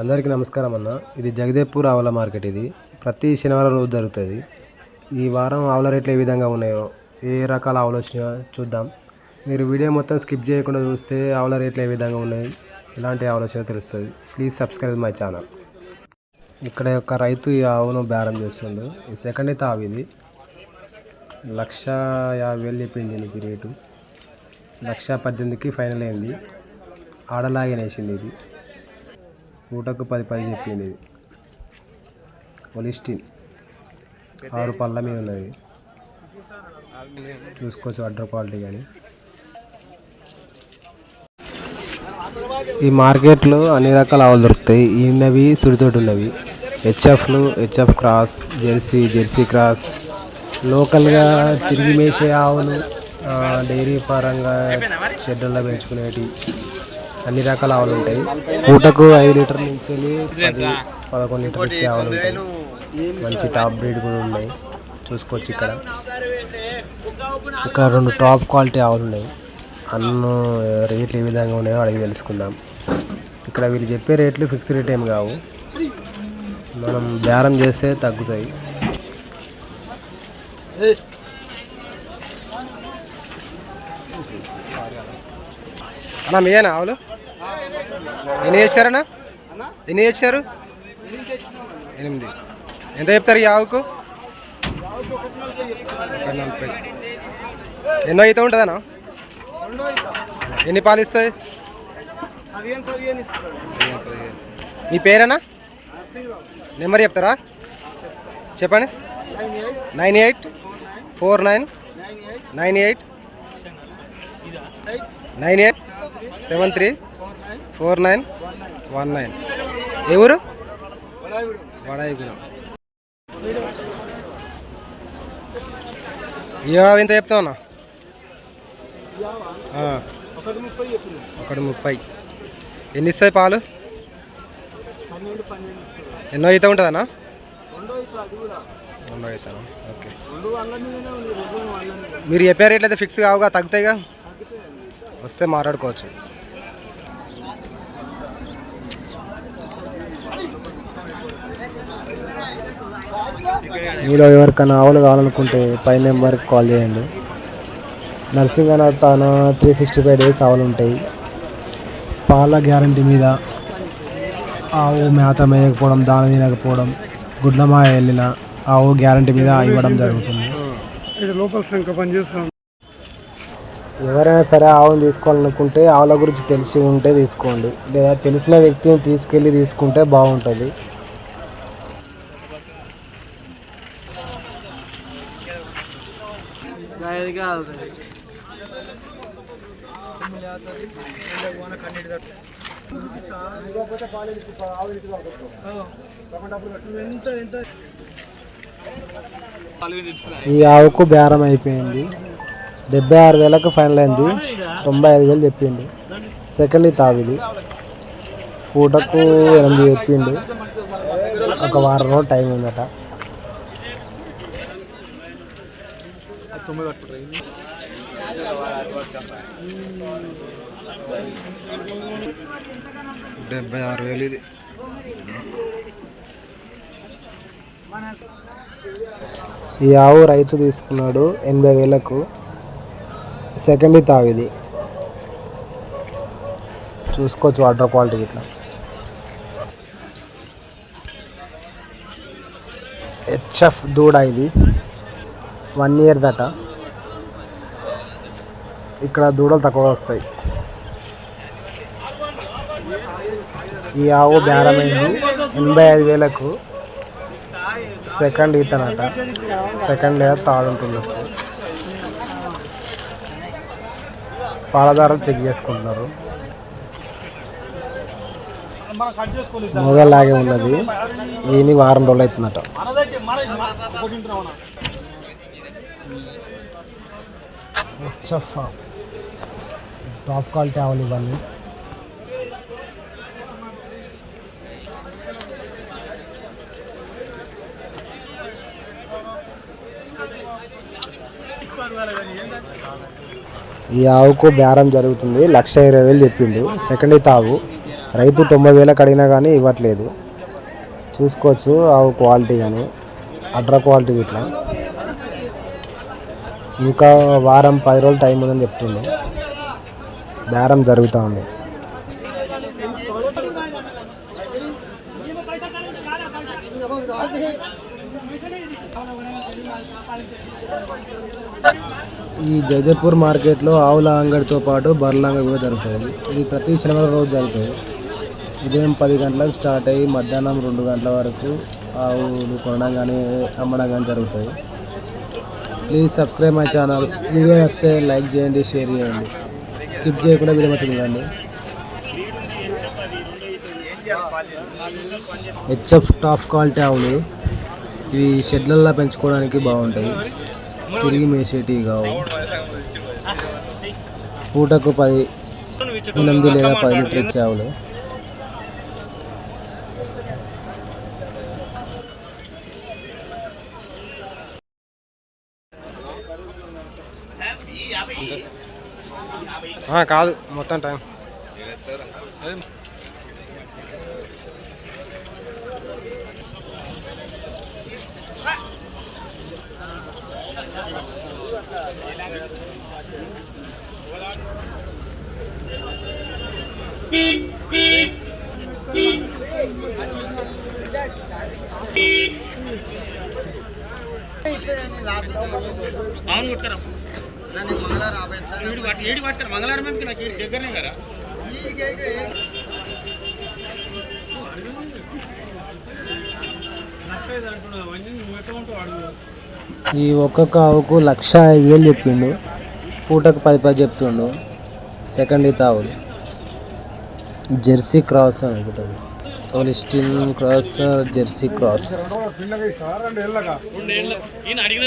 అందరికీ నమస్కారం అన్న. ఇది జగదేవ్పూర్ ఆవుల మార్కెట్ ఇది. ప్రతి శనివారం రోజు జరుగుతుంది. ఈ వారం ఆవుల రేట్లు ఏ విధంగా ఉన్నాయో ఏ రకాల ఆవులు వచ్చినాయో చూద్దాం. మీరు వీడియో మొత్తం స్కిప్ చేయకుండా చూస్తే ఆవుల రేట్లు ఏ విధంగా ఉన్నాయి ఎలాంటి ఆవులు వచ్చినాయో తెలుస్తుంది. ప్లీజ్ సబ్స్క్రైబ్ మై ఛానల్ ఇక్కడ ఒక రైతు ఈ ఆవును బేరం చేస్తుండు. ఈ సెకండ్ అయితే ఆవు ఇది. లక్ష యాభై వేలు చెప్పింది దీనికి రేటు. లక్ష పద్దెనిమిదికి ఫైనల్ అయింది. ఆడలాగనేసింది ఇది. పూటకు పది పది చెప్పింది ఇది ఆరు పళ్ళ మీద ఉన్నది. చూసుకోవచ్చు అడ్ర క్వాలిటీ కానీ. ఈ మార్కెట్లో అన్ని రకాల ఆవులు దొరుకుతాయి. ఈనవి సుడితోటి ఉన్నవి హెచ్ఎఫ్లు H F cross jersey jersey cross. లోకల్గా తిరిగి మేసే ఆవులు డైరీ పరంగా షెడ్యూల్లో పెంచుకునేటి అన్ని రకాల ఆవులు ఉంటాయి. పూటకు ఐదు లీటర్ నుంచి పదకొండు లీటర్ ఇచ్చే ఆవులు ఉంటాయి. మంచి టాప్ బ్రీడ్ కూడా ఉన్నాయి. చూసుకోవచ్చు ఇక్కడ. ఇక్కడ రెండు టాప్ క్వాలిటీ ఆవులు ఉన్నాయి. అన్ను రేట్లు ఏ విధంగా ఉన్నాయో అడిగి తెలుసుకుందాం. ఇక్కడ వీళ్ళు చెప్పే రేట్లు ఫిక్స్ రేట్ ఏం కావు. మనం బేరం చేస్తే తగ్గుతాయి. అన్నా మీయేనా ఆవులు? ఎన్ని తెచ్చారన్నా ఎన్ని చేశారు? ఎనిమిది. ఎంత చెప్తారు ఈ ఆవుకు? నలభై ఎన్నో అయితే ఉంటుందన్నా? ఎన్ని పాలు ఇస్తాయి? మీ పేరేనా నెంబర్ చెప్తారా? చెప్పండి. Nine eight four nine nine eight nine eight seven three four nine? One nine. ఏ ఊరు? ఎవరు వడాయిగూడెం వడాయిగుణం ఇంత ఎంత చెప్తావునా ఒకటి ముప్పై ఒకటి ముప్పై. ఎన్ని ఇస్తాయి పాలు? ఎన్నో అయితే ఉంటుందన్నా? రెండో ఇప్పుడు అవుతాను ఓకే. మీరు చెప్పే రేట్లు అయితే ఫిక్స్ కావుగా తగ్గుతాయిగా? వస్తే మాట్లాడుకోవచ్చు. మీలో ఎవరికైనా ఆవులు కావాలనుకుంటే పై నెంబర్కి కాల్ చేయండి. నర్సింగ్ అన్న తన త్రీ సిక్స్టీ ఫైవ్ డేస్ ఆవులు ఉంటాయి. పాల గ్యారంటీ మీద ఆవు మేత మేయకపోవడం దాన తినకపోవడం గుడ్లమాయ వెళ్ళిన ఆవు గ్యారంటీ మీద ఇవ్వడం జరుగుతుంది. ఎవరైనా సరే ఆవును తీసుకోవాలనుకుంటే ఆవుల గురించి తెలిసి ఉంటే తీసుకోండి. లేదా తెలిసిన వ్యక్తిని తీసుకెళ్ళి తీసుకుంటే బాగుంటుంది. ఈ ఆవుకు బేరం అయిపోయింది. డెబ్బై ఆరు వేలకు ఫైనల్ అయింది. తొంభై ఐదు వేలు చెప్పిండు. సెకండ్ తావిది. పూటకు ఎనిమిది చెప్పిండు. ఒక వారం టైం ఉందట. డెబ్బై ఆరు వేలు ఇది ఈ ఆవు రైతు తీసుకున్నాడు ఎనభై వేలకు. సెకండ్ తావిది. చూసుకోవచ్చు వాటర్ క్వాలిటీ ఇట్లా హెచ్ఎఫ్ దూడ ఇది. వన్ ఇయర్ దట. ఇక్కడ దూడలు తక్కువ వస్తాయి. ఈ ఆవు బేరమైంది. ఎనభై ఐదు వేలకు సెకండ్ ఈతనట. సెకండ్ లేదా థర్డ్ ఉంటుంది. పాలదారులు చెక్ చేసుకుంటున్నారు. మొదలు లాగే మొదలాగే ఉన్నది. వీని వారం రోజులు అవుతుందట. మనదైతే టాప్ క్వాలిటీ ఆవులు ఇవన్నీ ఈ ఆవుకు బేరం జరుగుతుంది. లక్ష ఇరవై వేలు చెప్పిండు. సెకండ్ తావు రైతు తొంభై వేలకు అడిగినా కానీ ఇవ్వట్లేదు. చూసుకోవచ్చు ఆవు క్వాలిటీ కానీ అడ్ర క్వాలిటీ ఇట్లా ఇంకా వారం పది రోజులు టైం ఉందని చెప్తుండు. బేరం జరుగుతూ ఉంది. ఈ జగదీపూర్ మార్కెట్లో ఆవుల అంగడితో పాటు బర్రెల అంగడి కూడా జరుగుతుంది. ఇది ప్రతి శనివారం రోజు జరుగుతుంది. ఉదయం పది గంటలకు స్టార్ట్ అయ్యి మధ్యాహ్నం రెండు గంటల వరకు ఆవులు కొనడం కానీ అమ్మడం కానీ జరుగుతుంది. Please subscribe my channel video వస్తే లైక్ చేయండి షేర్ చేయండి. స్కిప్ చేయకుండా వీడియో మొత్తం చూడండి. హెచ్ఎఫ్ టాప్ క్వాలిటీ ఆవులు ఇవి షెడ్లల్లో పెంచుకోవడానికి బాగుంటాయి. తిరిగి మేసేటివి కావు. పూటకు పది ఎనిమిది లేదా పది లీటర్ ఇచ్చే ఆవులు కాదు మొత్తం టైం అవును కొట్టుకరా ఏడు మంగళవారం మీద నాకు ఈడు దగ్గరనే కదా? ఈ ఒక్కొక్క ఆవుకు లక్ష ఐదు వేలు చెప్పిండు. పూటకు పది పది చెప్తుండు. సెకండ్ ఈత ఆవులు జెర్సీ క్రాస్ అని అనుకుంటుంది హోలిస్టిన్ క్రాస్ జెర్సీ క్రాస్. అడిగిన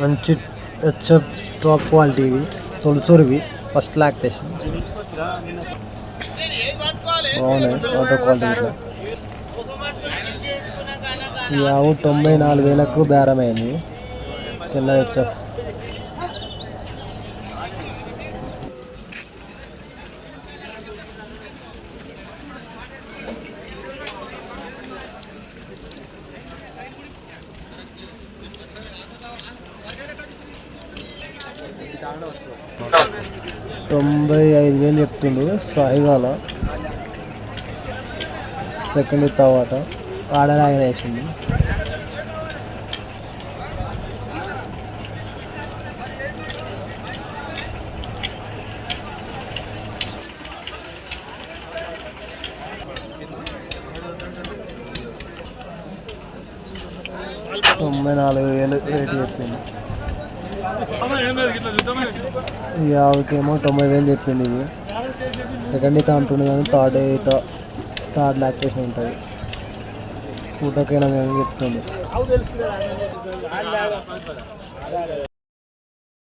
మంచి హెచ్ఎఫ్ టాప్ క్వాలిటీవి తొలిసూరివి తొలసూరివి ఫస్ట్ లాక్టేషన్ బాగున్నాయి ఆటో క్వాలిటీ ఇట్లా ఈ ఆవు తొంభై నాలుగు వేలకు బేరమైంది. తెల్ల హెచ్ఎఫ్. తొంభై ఐదు వేలు చెప్తుండు సాయిగాల. సెకండ్ తర్వాత ఆర్డర్ ఆయన వేసిండు. తొంభై నాలుగు వేలు రేటు చెప్పింది ఈ ఆవుకేమో తొంభై వేలు చెప్పింది ఇది. సెకండ్ ఈత అంటుండే కానీ థర్డ్ ఈత థర్డ్ లాక్టేషన్ ఉంటుంది. ఫోటోకైనా మేము చెప్తుండే.